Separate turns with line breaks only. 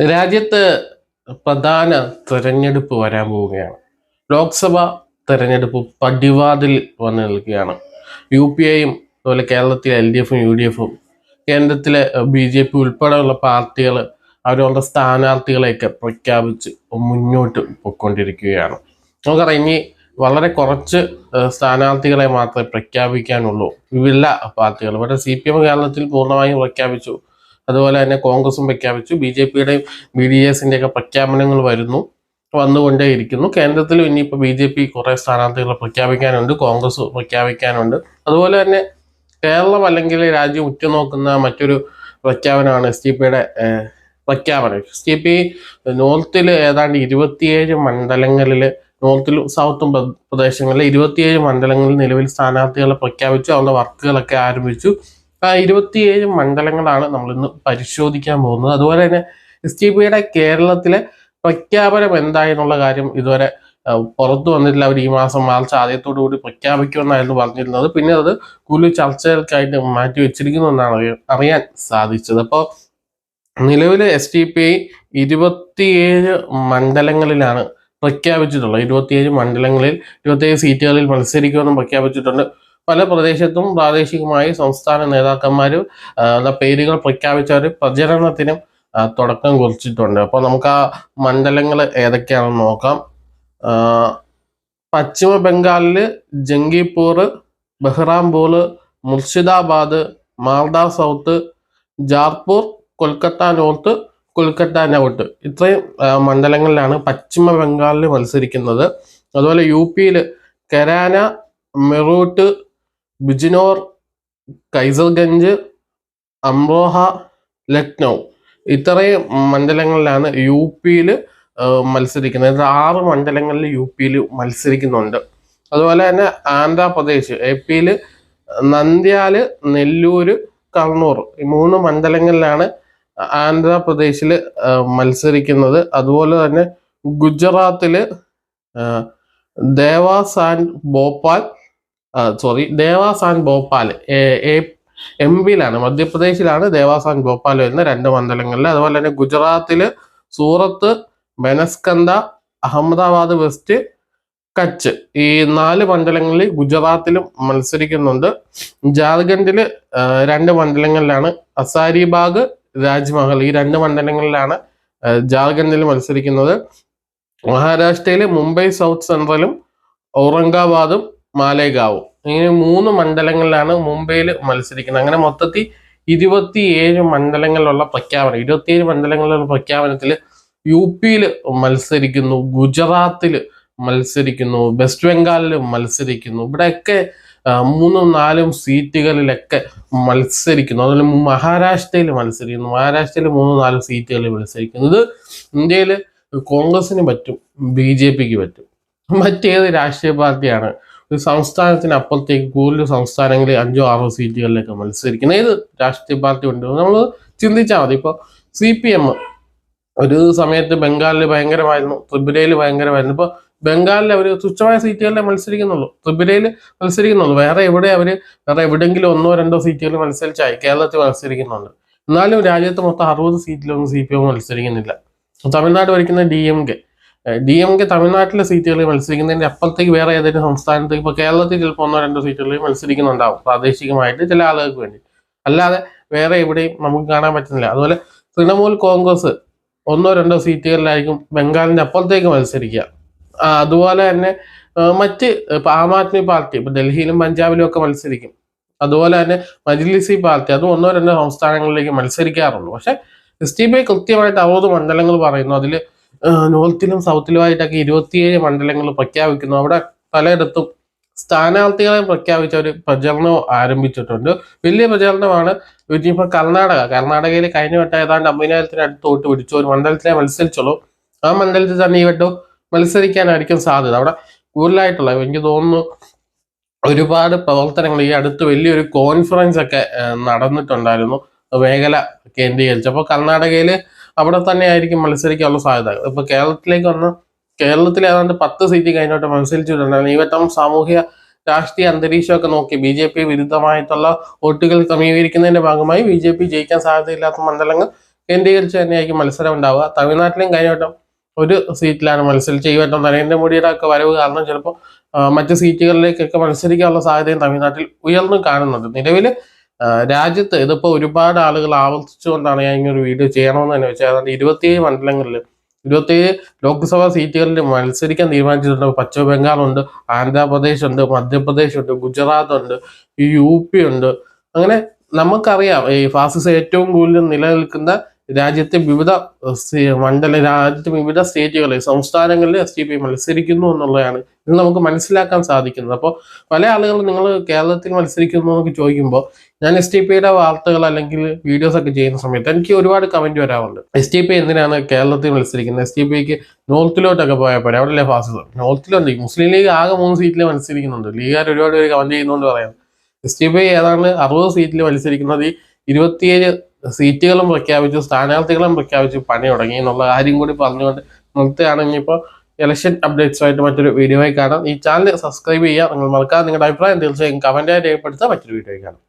രാജ്യത്ത് പ്രധാന തെരഞ്ഞെടുപ്പ് വരാൻ പോവുകയാണ്. ലോക്സഭ തെരഞ്ഞെടുപ്പ് പടിവാതിൽ വന്ന് നിൽക്കുകയാണ്. യു പി ഐയും അതുപോലെ കേരളത്തിലെ എൽ ഡി എഫും യു ഡി എഫും കേന്ദ്രത്തിലെ ബി ജെ പി ഉൾപ്പെടെയുള്ള പാർട്ടികൾ അവരവരുടെ സ്ഥാനാർത്ഥികളെയൊക്കെ പ്രഖ്യാപിച്ച് മുന്നോട്ട് പൊയ്ക്കൊണ്ടിരിക്കുകയാണ്. നമുക്കറിയാം ഇനി വളരെ കുറച്ച് സ്ഥാനാർത്ഥികളെ മാത്രമേ പ്രഖ്യാപിക്കാനുള്ളൂ. വിവിധ പാർട്ടികൾ. ഇവിടെ സി പി എം കേരളത്തിൽ പൂർണമായും പ്രഖ്യാപിച്ചു. അതുപോലെ തന്നെ കോൺഗ്രസും പ്രഖ്യാപിച്ചു. ബി ജെ പിയുടെയും ബി ഡി ഒക്കെ പ്രഖ്യാപനങ്ങൾ വരുന്നു വന്നുകൊണ്ടേയിരിക്കുന്നു. കേന്ദ്രത്തിലും ഇനിയിപ്പോൾ ബി ജെ പി കുറേ സ്ഥാനാർത്ഥികളെ പ്രഖ്യാപിക്കാനുണ്ട് കോൺഗ്രസ് പ്രഖ്യാപിക്കാനുണ്ട്. അതുപോലെ തന്നെ കേരളം അല്ലെങ്കിൽ രാജ്യം ഉറ്റുനോക്കുന്ന മറ്റൊരു പ്രഖ്യാപനമാണ് എസ് ടി പിയുടെ പ്രഖ്യാപനം. എസ് ടി പി നോർത്തിൽ ഏതാണ്ട് ഇരുപത്തിയേഴ് മണ്ഡലങ്ങളിൽ നോർത്തിലും സൗത്തും പ്രദേശങ്ങളിൽ ഇരുപത്തിയേഴ് മണ്ഡലങ്ങളിൽ നിലവിൽ സ്ഥാനാർത്ഥികളെ പ്രഖ്യാപിച്ചു. അവരുടെ വർക്കുകളൊക്കെ ആരംഭിച്ചു. ഇരുപത്തിയേഴ് മണ്ഡലങ്ങളാണ് നമ്മൾ ഇന്ന് പരിശോധിക്കാൻ പോകുന്നത്. അതുപോലെ തന്നെ എസ് ടി പിയുടെ കേരളത്തിലെ പ്രഖ്യാപനം എന്തായെന്നുള്ള കാര്യം ഇതുവരെ പുറത്തു വന്നിട്ടില്ല. അവർ ഈ മാസം മാർച്ച് ആദ്യത്തോടു കൂടി പ്രഖ്യാപിക്കുമെന്നായിരുന്നു പറഞ്ഞിരുന്നത്. പിന്നെ അത് കൂടുതൽ ചർച്ചകൾക്കായിട്ട് മാറ്റി വെച്ചിരിക്കുന്നു എന്നാണ് അറിയാൻ സാധിച്ചത്. അപ്പോൾ നിലവിൽ എസ് ടി പി ഐ ഇരുപത്തിയേഴ് മണ്ഡലങ്ങളിലാണ് പ്രഖ്യാപിച്ചിട്ടുള്ളത്. ഇരുപത്തിയേഴ് മണ്ഡലങ്ങളിൽ ഇരുപത്തിയേഴ് സീറ്റുകളിൽ മത്സരിക്കുമെന്നും പ്രഖ്യാപിച്ചിട്ടുണ്ട്. പല പ്രദേശത്തും പ്രാദേശികമായി സംസ്ഥാന നേതാക്കന്മാർ പേരുകൾ പ്രഖ്യാപിച്ചവർ പ്രചരണത്തിനും തുടക്കം കുറിച്ചിട്ടുണ്ട്. അപ്പോൾ നമുക്ക് ആ മണ്ഡലങ്ങൾ ഏതൊക്കെയാണെന്ന് നോക്കാം. പശ്ചിമ ബംഗാളിൽ ജംഗിപൂർ ബഹ്റാംപൂർ മുർഷിദാബാദ് മാൽഡ സൗത്ത് ജാർപൂർ കൊൽക്കത്ത നോർത്ത് കൊൽക്കത്ത നൗട്ട് ഇത്രയും മണ്ഡലങ്ങളിലാണ് പശ്ചിമ ബംഗാളിൽ മത്സരിക്കുന്നത്. അതുപോലെ യു പിയിൽ കരാന മെറൂട്ട് ബിജ്നോർ കൈസർഗഞ്ച് അംറോഹ ലക്നൗ. ഇത്രയും മണ്ഡലങ്ങളിലാണ് യു പിയിൽ മത്സരിക്കുന്നത്. ആറ് മണ്ഡലങ്ങളിൽ യു പിയിൽ മത്സരിക്കുന്നുണ്ട്. അതുപോലെ തന്നെ ആന്ധ്രാപ്രദേശ് എ പിയിൽ നന്ദ്യാൽ നെല്ലൂർ കണ്ണൂർ. ഈ മൂന്ന് മണ്ഡലങ്ങളിലാണ് ആന്ധ്രാപ്രദേശിൽ മത്സരിക്കുന്നത്. അതുപോലെ തന്നെ ഗുജറാത്തിൽ Dewas and Bhopal sorry ദേവാസാൻ Bhopal M പിയിലാണ് മധ്യപ്രദേശിലാണ് ദേവാസാൻ ഭോപ്പാൽ വരുന്ന രണ്ട് മണ്ഡലങ്ങളിൽ. അതുപോലെ തന്നെ ഗുജറാത്തിൽ സൂറത്ത് ബനസ്കന്ദ അഹമ്മദാബാദ് വെസ്റ്റ് കച്ച് ഈ നാല് മണ്ഡലങ്ങളിൽ ഗുജറാത്തിലും മത്സരിക്കുന്നുണ്ട്. ജാർഖണ്ഡിൽ രണ്ട് മണ്ഡലങ്ങളിലാണ് അസാരിബാഗ് രാജ്മഹൽ ഈ രണ്ട് മണ്ഡലങ്ങളിലാണ് ജാർഖണ്ഡിൽ മത്സരിക്കുന്നത്. മഹാരാഷ്ട്രയിലെ മുംബൈ സൗത്ത് സെൻട്രലും ഔറംഗാബാദും മാലേഗാവും. ഇങ്ങനെ മൂന്ന് മണ്ഡലങ്ങളിലാണ് മുംബൈയിൽ മത്സരിക്കുന്നത്. അങ്ങനെ മൊത്തത്തിൽ ഇരുപത്തിയേഴ് മണ്ഡലങ്ങളിലുള്ള പ്രഖ്യാപനം ഇരുപത്തിയേഴ് മണ്ഡലങ്ങളിലുള്ള പ്രഖ്യാപനത്തിൽ യു പിയിൽ മത്സരിക്കുന്നു ഗുജറാത്തിൽ മത്സരിക്കുന്നു വെസ്റ്റ് ബംഗാളിൽ മത്സരിക്കുന്നു. ഇവിടെയൊക്കെ മൂന്നും നാലും സീറ്റുകളിലൊക്കെ മത്സരിക്കുന്നു. അതുപോലെ മഹാരാഷ്ട്രയിൽ മത്സരിക്കുന്നു. മഹാരാഷ്ട്രയിൽ മൂന്നും നാലും സീറ്റുകളിൽ മത്സരിക്കുന്നു. ഇത് ഇന്ത്യയിൽ കോൺഗ്രസിന് പറ്റും ബി ജെ പിക്ക് പറ്റും. മറ്റേത് രാഷ്ട്രീയ പാർട്ടിയാണ് സംസ്ഥാനത്തിന് അപ്പുറത്തേക്ക് കൂടുതൽ സംസ്ഥാനങ്ങളിൽ അഞ്ചോ ആറോ സീറ്റുകളിലൊക്കെ മത്സരിക്കുന്ന ഏത് രാഷ്ട്രീയ പാർട്ടി ഉണ്ട്? നമ്മൾ ചിന്തിച്ചാൽ മതി. ഇപ്പോൾ സി പി എം ഒരു സമയത്ത് ബംഗാളിൽ ഭയങ്കരമായിരുന്നു ത്രിപുരയിൽ ഭയങ്കരമായിരുന്നു. ഇപ്പോൾ ബംഗാളിൽ അവർ തുച്ഛമായ സീറ്റുകളിലെ മത്സരിക്കുന്നുള്ളൂ. ത്രിപുരയിൽ മത്സരിക്കുന്നുള്ളൂ. വേറെ എവിടെ അവർ വേറെ എവിടെയെങ്കിലും ഒന്നോ രണ്ടോ സീറ്റുകളിൽ മത്സരിച്ചായി കേരളത്തിൽ മത്സരിക്കുന്നുണ്ട്. എന്നാലും രാജ്യത്ത് മൊത്തം അറുപത് സീറ്റിലൊന്നും സി പി എം മത്സരിക്കുന്നില്ല. തമിഴ്നാട് ഭരിക്കുന്ന D M K D M K തമിഴ്നാട്ടിലെ സീറ്റുകളിൽ മത്സരിക്കുന്നതിന്റെ അപ്പുറത്തേക്ക് വേറെ ഏതെങ്കിലും സംസ്ഥാനത്തേക്ക് ഇപ്പോൾ കേരളത്തിൽ ചിലപ്പോൾ ഒന്നോ രണ്ടോ സീറ്റുകളിൽ മത്സരിക്കുന്നുണ്ടാവും പ്രാദേശികമായിട്ട് ചില ആളുകൾക്ക് വേണ്ടി. അല്ലാതെ വേറെ എവിടെയും നമുക്ക് കാണാൻ പറ്റുന്നില്ല. അതുപോലെ തൃണമൂൽ കോൺഗ്രസ് ഒന്നോ രണ്ടോ സീറ്റുകളിലായിരിക്കും ബംഗാളിന്റെ അപ്പുറത്തേക്ക് മത്സരിക്കുക. അതുപോലെ തന്നെ മറ്റ് ആം ആദ്മി പാർട്ടി ഇപ്പൊ ഡൽഹിയിലും പഞ്ചാബിലും ഒക്കെ മത്സരിക്കും. അതുപോലെ തന്നെ മജ്ലിസി പാർട്ടി അതും ഒന്നോ രണ്ടോ സംസ്ഥാനങ്ങളിലേക്ക് മത്സരിക്കാറുള്ളൂ. പക്ഷേ എസ് ടി ബി കൃത്യമായിട്ട് അറുപത് മണ്ഡലങ്ങൾ പറയുന്നു. അതിൽ നോർത്തിലും സൗത്തിലുമായിട്ടൊക്കെ ഇരുപത്തിയേഴ് മണ്ഡലങ്ങൾ പ്രഖ്യാപിക്കുന്നു. അവിടെ പലയിടത്തും സ്ഥാനാർത്ഥികളെ പ്രഖ്യാപിച്ച ഒരു പ്രചരണം ആരംഭിച്ചിട്ടുണ്ട്. വലിയ പ്രചരണമാണ് ഇനിയിപ്പോൾ കർണാടക. കർണാടകയിൽ കഴിഞ്ഞ വട്ടം ഏതാണ്ട് അമ്പതിനായിരത്തിന് അടുത്ത് തോട്ട് പിടിച്ചു. ഒരു മണ്ഡലത്തിലെ മത്സരിച്ചുള്ളൂ. ആ മണ്ഡലത്തിൽ തന്നെ ഈ വട്ടം മത്സരിക്കാനായിരിക്കും സാധ്യത. അവിടെ കൂടുതലായിട്ടുള്ള എനിക്ക് തോന്നുന്നു ഒരുപാട് പ്രവർത്തനങ്ങൾ ഈ അടുത്ത് വലിയൊരു കോൺഫറൻസ് ഒക്കെ നടന്നിട്ടുണ്ടായിരുന്നു. മേഖല കേന്ദ്രീകരിച്ച്. അപ്പോൾ കർണാടകയിൽ അവിടെ തന്നെ ആയിരിക്കും മത്സരിക്കാനുള്ള സാധ്യത. ഇപ്പൊ കേരളത്തിലേക്ക് വന്ന കേരളത്തിൽ ഏതാണ്ട് പത്ത് സീറ്റ് കഴിഞ്ഞോട്ട് മത്സരിച്ചിട്ടുണ്ടായിരുന്നു. ഈ വട്ടം സാമൂഹ്യ രാഷ്ട്രീയ അന്തരീക്ഷമൊക്കെ നോക്കി ബി ജെ പി വിരുദ്ധമായിട്ടുള്ള വോട്ടുകൾ ക്രമീകരിക്കുന്നതിന്റെ ഭാഗമായി ബി ജെ പി ജയിക്കാൻ സാധ്യതയില്ലാത്ത മണ്ഡലങ്ങൾ കേന്ദ്രീകരിച്ച് തന്നെയായിരിക്കും മത്സരം ഉണ്ടാവുക. തമിഴ്നാട്ടിലും കഴിഞ്ഞ വട്ടം ഒരു സീറ്റിലാണ് മത്സരിച്ച് ഈ വട്ടം നരേന്ദ്രമോദിയുടെ ഒക്കെ വരവ് കാരണം ചിലപ്പോൾ മറ്റ് സീറ്റുകളിലേക്കൊക്കെ മത്സരിക്കാനുള്ള സാധ്യതയും തമിഴ്നാട്ടിൽ ഉയർന്നു കാണുന്നുണ്ട്. നിലവിൽ രാജ്യത്ത് ഇതിപ്പോൾ ഒരുപാട് ആളുകൾ ആവർത്തിച്ചുകൊണ്ടാണ് ഞാൻ ഇങ്ങനെ ഒരു വീഡിയോ ചെയ്യണമെന്ന് തന്നെ വെച്ചാൽ ഏതാണ്ട് ഇരുപത്തിയേഴ് മണ്ഡലങ്ങളിൽ ഇരുപത്തിയേഴ് ലോക്സഭാ സീറ്റുകളിൽ മത്സരിക്കാൻ തീരുമാനിച്ചിട്ടുണ്ട്. പശ്ചിമ ബംഗാളുണ്ട് ആന്ധ്രാപ്രദേശ് ഉണ്ട് മധ്യപ്രദേശ് ഉണ്ട് ഗുജറാത്ത് ഉണ്ട് യു പി ഉണ്ട്. അങ്ങനെ നമുക്കറിയാം ഈ ഫാസിസം ഏറ്റവും കൂടുതൽ നിലനിൽക്കുന്ന രാജ്യത്തെ വിവിധ മണ്ഡല രാജ്യത്തെ വിവിധ സ്റ്റേറ്റുകളിൽ സംസ്ഥാനങ്ങളിൽ എസ് ഡി പി മത്സരിക്കുന്നു എന്നുള്ളതാണ് ഇത് നമുക്ക് മനസ്സിലാക്കാൻ സാധിക്കുന്നത്. അപ്പോൾ പല ആളുകളും നിങ്ങൾ കേരളത്തിൽ മത്സരിക്കുന്നു എന്നൊക്കെ ചോദിക്കുമ്പോൾ ഞാൻ എസ് ടി പിയുടെ വാർത്തകൾ അല്ലെങ്കിൽ വീഡിയോസ് ഒക്കെ ചെയ്യുന്ന സമയത്ത് എനിക്ക് ഒരുപാട് കമന്റ് വരാറുണ്ട്. എസ് ടി പി എന്തിനാണ് കേരളത്തിൽ മത്സരിക്കുന്നത്? എസ് ടി പിക്ക് നോർത്തിലോട്ടൊക്കെ പോയാൽ പോലെ അവിടെ അല്ലേ ഫാസിസം നോർത്തിലുണ്ട് മുസ്ലിം ലീഗ് ആകെ മൂന്ന് സീറ്റിൽ മത്സരിക്കുന്നുണ്ട്. ലീഗുകാർ ഒരുപാട് പേര് കമന്റ് ചെയ്യുന്നുണ്ട് പറയാം എസ് ടി പി ഏതാണ്ട് അറുപത് സീറ്റിൽ മത്സരിക്കുന്നത്? ഇരുപത്തിയേഴ് സീറ്റുകളും പ്രഖ്യാപിച്ചു സ്ഥാനാർത്ഥികളും പ്രഖ്യാപിച്ചു പണി തുടങ്ങി എന്നുള്ള കാര്യം കൂടി പറഞ്ഞുകൊണ്ട് നിർത്തുകയാണ്. ഇനിയിപ്പോൾ ഇലക്ഷൻ അപ്ഡേറ്റ്സുമായിട്ട് മറ്റൊരു വീഡിയോയിൽ കാണാം. ഈ ചാനൽ സബ്സ്ക്രൈബ് ചെയ്യുക നിങ്ങൾ മറക്കാതെ നിങ്ങളുടെ അഭിപ്രായം തീർച്ചയായും കമന്റായി രേഖപ്പെടുത്താൻ മറ്റൊരു വീഡിയോയിൽ കാണാം.